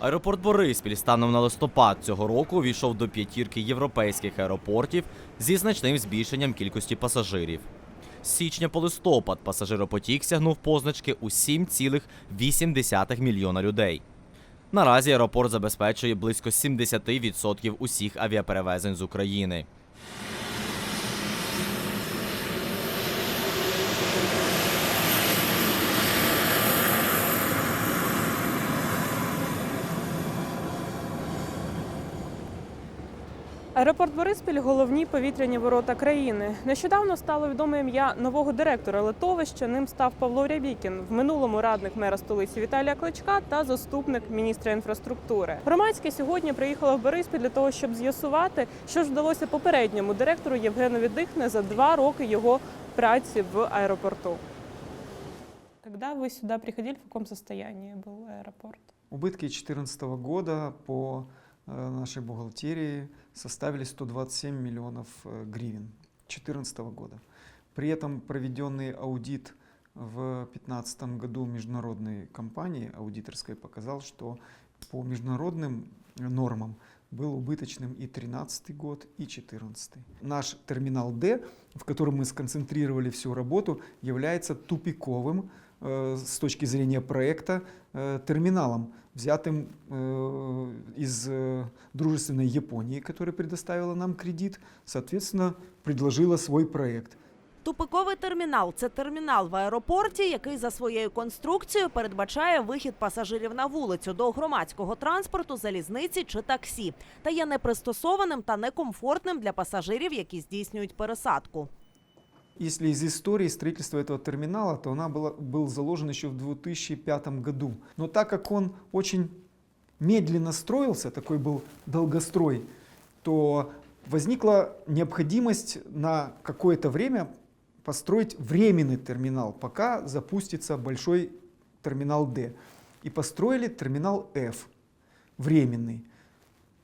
Аеропорт Бориспіль станом на листопад цього року увійшов до п'ятірки європейських аеропортів зі значним збільшенням кількості пасажирів. З січня по листопад пасажиропотік сягнув позначки у 7,8 мільйона людей. Наразі аеропорт забезпечує близько 70% усіх авіаперевезень з України. Аеропорт Бориспіль головні повітряні ворота країни. Нещодавно стало відоме ім'я нового директора литовища. Ним став Павло Рябікін, в минулому радник мера столиці Віталія Кличка та заступник міністра інфраструктури. Громадське сьогодні приїхало в Бориспіль для того, щоб з'ясувати, що ж вдалося попередньому директору Євгену Дихне за два роки його праці в аеропорту. Когда вы сюда приходили, в каком состоянии был аэропорт? Убытки 2014 года по э, нашей бухгалтерии составили 127 миллионов э, гривен 2014 года. При этом проведенный аудит в 2015 году международной компании аудиторской показал, что по международным нормам был убыточным и 2013 год, и 2014. Наш терминал D, в котором мы сконцентрировали всю работу, является тупиковым э, с точки зрения проекта э, терминалом, взятым э, из э, дружественной Японии, которая предоставила нам кредит, соответственно, предложила свой проект. Тупиковий термінал це термінал в аеропорті, який за своєю конструкцією передбачає вихід пасажирів на вулицю до громадського транспорту, залізниці чи таксі, та є непристосованим та некомфортним для пасажирів, які здійснюють пересадку. Если из истории строительства этого терминала, то она была, был заложен еще в 2005 году. Но так как он очень медленно строился, такой был долгострой, то возникла необходимость на какое-то время построить временный терминал, пока запустится большой терминал D. И построили терминал F, временный,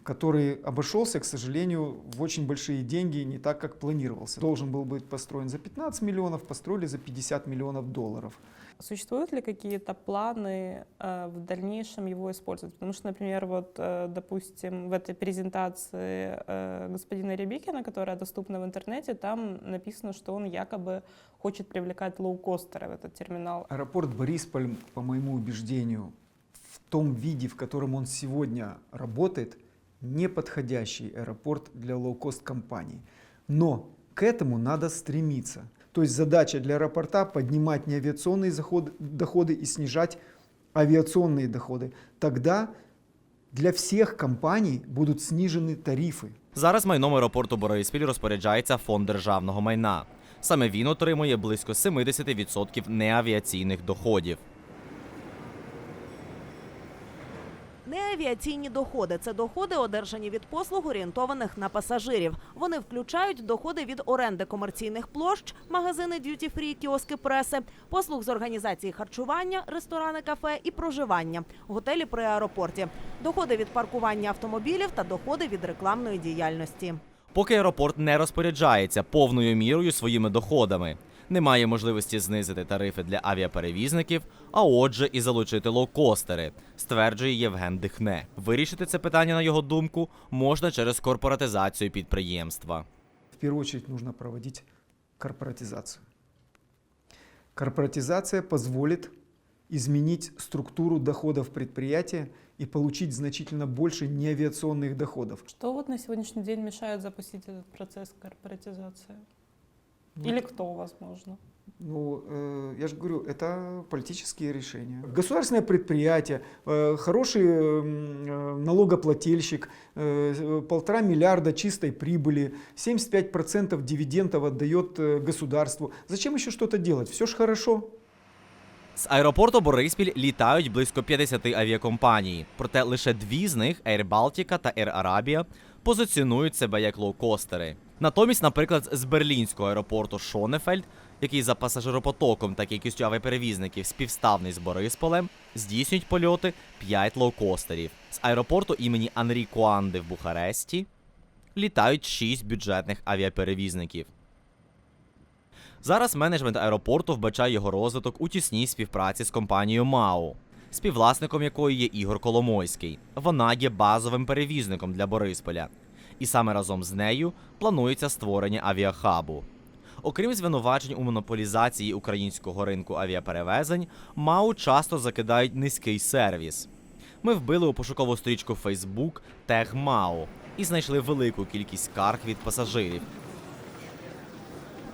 который обошелся, к сожалению, в очень большие деньги, не так, как планировался. Должен был быть построен за 15 миллионов, построили за 50 миллионов долларов. Существуют ли какие-то планы э, в дальнейшем его использовать? Потому что, например, вот, э, допустим, в этой презентации э, господина Рябикина, которая доступна в интернете, там написано, что он якобы хочет привлекать лоукостеры в этот терминал. Аэропорт Борисполь, по моему убеждению, в том виде, в котором он сегодня работает, неподходящий аэропорт для лоукост-компаний. Но к этому надо стремиться. То есть задача для аэропорта поднимать не авиационные заходы- доходы и снижать авиационные доходы. Тогда для всех компаний будут снижены тарифы. Зараз майном аеропорту Бориспіль розпоряджається фонд державного майна. Саме він отримує близько 70% неавіаційних доходів. Неавіаційні доходи це доходи, одержані від послуг, орієнтованих на пасажирів. Вони включають доходи від оренди комерційних площ, магазини д'юті-фрі, кіоски преси, послуг з організації харчування, ресторани, кафе і проживання, готелі при аеропорті, доходи від паркування автомобілів та доходи від рекламної діяльності. Поки аеропорт не розпоряджається повною мірою своїми доходами, немає можливості знизити тарифи для авіаперевізників, а отже, і залучити лоукостери, стверджує Євген Дихне. Вирішити це питання, на його думку, можна через корпоратизацію підприємства. В первую очередь нужно проводить корпоратизацию. Корпоратизация позволит изменить структуру доходов предприятия и получить значительно больше неавиационных доходов. Что вот на сегодняшний день мешает запустить этот процесс корпоратизации? Ну, Или кто, возможно? Ну, э, я же говорю, это политические решения. Государственное предприятие, э, хороший м, э, налогоплательщик, э, полтора миллиарда чистой прибыли, 75% дивидендов отдает э, государству. Зачем еще что-то делать? Все ж хорошо. З аеропорту Бориспіль літають близько 50 авіакомпаній, проте лише дві з них Air Baltica та Air Arabia, позиціонують себе як лоукостери. Натомість, наприклад, з берлінського аеропорту Шонефельд, який за пасажиропотоком та кількістю авіаперевізників співставний з Борисполем, здійснюють польоти 5 лоукостерів. З аеропорту імені Анрі Куанди в Бухаресті літають 6 бюджетних авіаперевізників. Зараз менеджмент аеропорту вбачає його розвиток у тісній співпраці з компанією МАУ. співвласником якої є Ігор Коломойський. Вона є базовим перевізником для Борисполя І саме разом з нею планується створення авіахабу. Окрім звинувачень у монополізації українського ринку авіаперевезень, МАУ часто закидають низький сервіс. Ми вбили у пошукову стрічку Facebook тег МАУ і знайшли велику кількість скарг від пасажирів,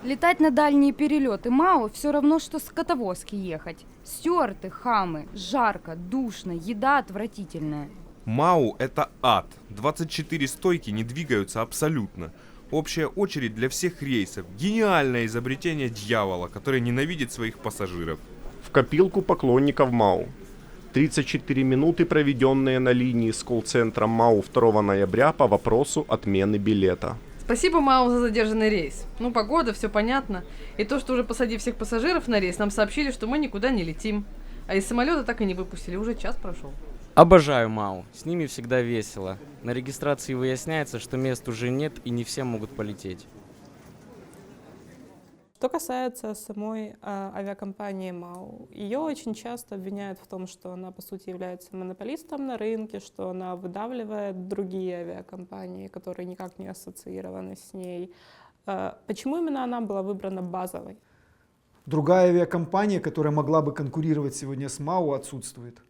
Летать на дальние перелеты МАУ все равно, что с котовозки ехать. Стерты, хамы, жарко, душно, еда отвратительная. МАУ – это ад. 24 стойки не двигаются абсолютно. Общая очередь для всех рейсов. Гениальное изобретение дьявола, который ненавидит своих пассажиров. в копилку поклонников МАУ. 34 минуты, проведенные на линии с колл-центром МАУ 2 ноября по вопросу отмены билета. Спасибо, Мау, за задержанный рейс. Ну, погода, все понятно. И то, что уже посадив всех пассажиров на рейс, нам сообщили, что мы никуда не летим. А из самолета так и не выпустили, уже час прошел. Обожаю МАУ, с ними всегда весело. На регистрации выясняется, что мест уже нет и не все могут полететь. Что касается самой а, авиакомпании МАУ, ее очень часто обвиняют в том, что она, по сути, является монополистом на рынке, что она выдавливает другие авиакомпании, которые никак не ассоциированы с ней. А, Почему именно она была выбрана базовой? Другая авиакомпания, которая могла бы конкурировать сегодня с МАУ, отсутствует.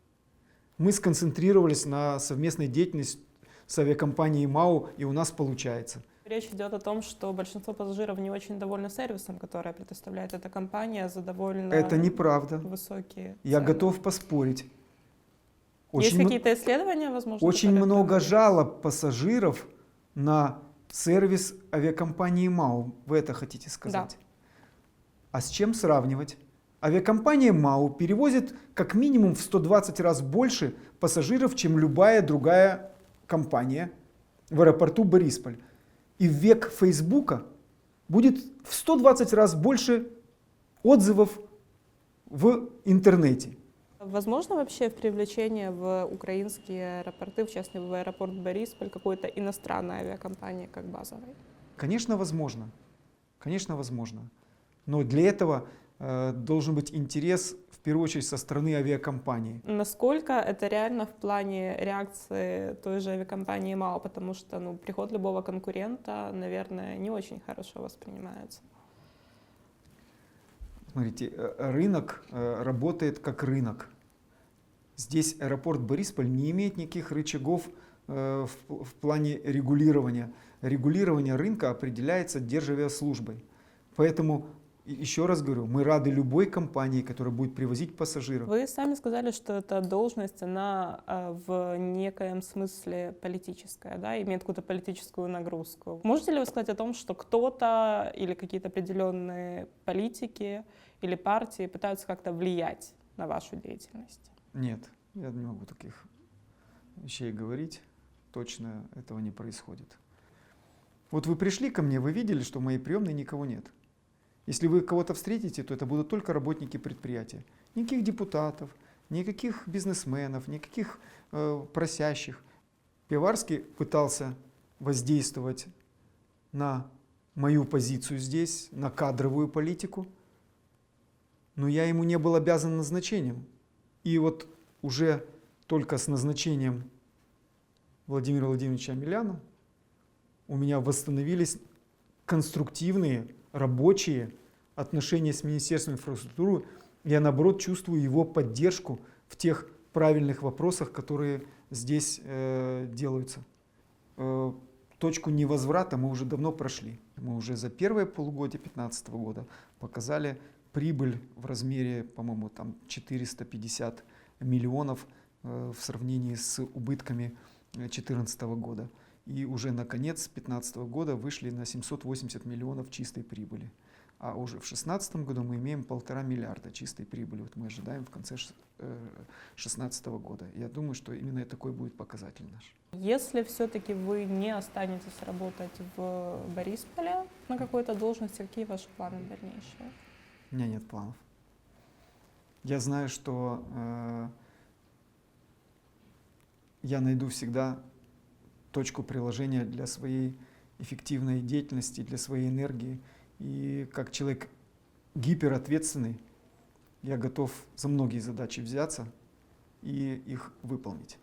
Мы сконцентрировались на совместной деятельности с авиакомпанией МАУ, и у нас получается. Речь идет о том, что большинство пассажиров не очень довольны сервисом, который предоставляет эта компания за довольно Это неправда. высокие Я цены. готов поспорить. Есть м- какие-то исследования, возможно? Очень много подтверждают? жалоб пассажиров на сервис авиакомпании МАУ. Вы это хотите сказать? А с чем сравнивать? Авиакомпания МАУ перевозит как минимум в 120 раз больше пассажиров, чем любая другая компания в аэропорту Борисполь. И в век Фейсбука будет в 120 раз больше отзывов в интернете. Возможно вообще привлечение в украинские аэропорты, в частности в аэропорт Борисполь, какой-то иностранной авиакомпании как базовой? Конечно, возможно. Конечно, возможно. Но для этого должен быть интерес, в первую очередь, со стороны авиакомпании. Насколько это реально в плане реакции той же авиакомпании МАО, потому что ну, приход любого конкурента, наверное, не очень хорошо воспринимается. Смотрите, э, рынок э, работает как рынок. Здесь аэропорт Борисполь не имеет никаких рычагов э, в, в плане регулирования. Регулирование рынка определяется Державиаслужбой. Поэтому, еще раз говорю, мы рады любой компании, которая будет привозить пассажиров. Вы сами сказали, что эта должность, она а, в некоем смысле политическая, да, имеет какую-то политическую нагрузку. Можете ли вы сказать о том, что кто-то или какие-то определенные политики или партии пытаются как-то влиять на вашу деятельность? Нет, я не могу таких вещей говорить. Точно этого не происходит. Вот вы пришли ко мне, вы видели, что в моей приемной никого нет. Если вы кого-то встретите, то это будут только работники предприятия. Никаких депутатов, никаких бизнесменов, никаких э, просящих. Пиварский пытался воздействовать на мою позицию здесь, на кадровую политику, но я ему не был обязан назначением. И вот уже только с назначением Владимира Владимировича Амеляна у меня восстановились конструктивные, рабочие отношения с Министерством инфраструктуры. Я, наоборот, чувствую его поддержку в тех правильных вопросах, которые здесь э, делаются. Э, точку невозврата мы уже давно прошли. Мы уже за первое полугодие 2015 года показали прибыль в размере, по-моему, там 450 миллионов э, в сравнении с убытками 2014 года. И уже наконец с 2015 года вышли на 780 миллионов чистой прибыли. А уже в 2016 году мы имеем полтора миллиарда чистой прибыли. Вот мы ожидаем в конце 2016 года. Я думаю, что именно такой будет показатель наш. Если все-таки вы не останетесь работать в Борисполе на какой-то должности, какие ваши планы дальнейшие? У меня нет планов. Я знаю, что э, я найду всегда точку приложения для своей эффективной деятельности, для своей энергии. И как человек гиперответственный, я готов за многие задачи взяться, и их выполнить.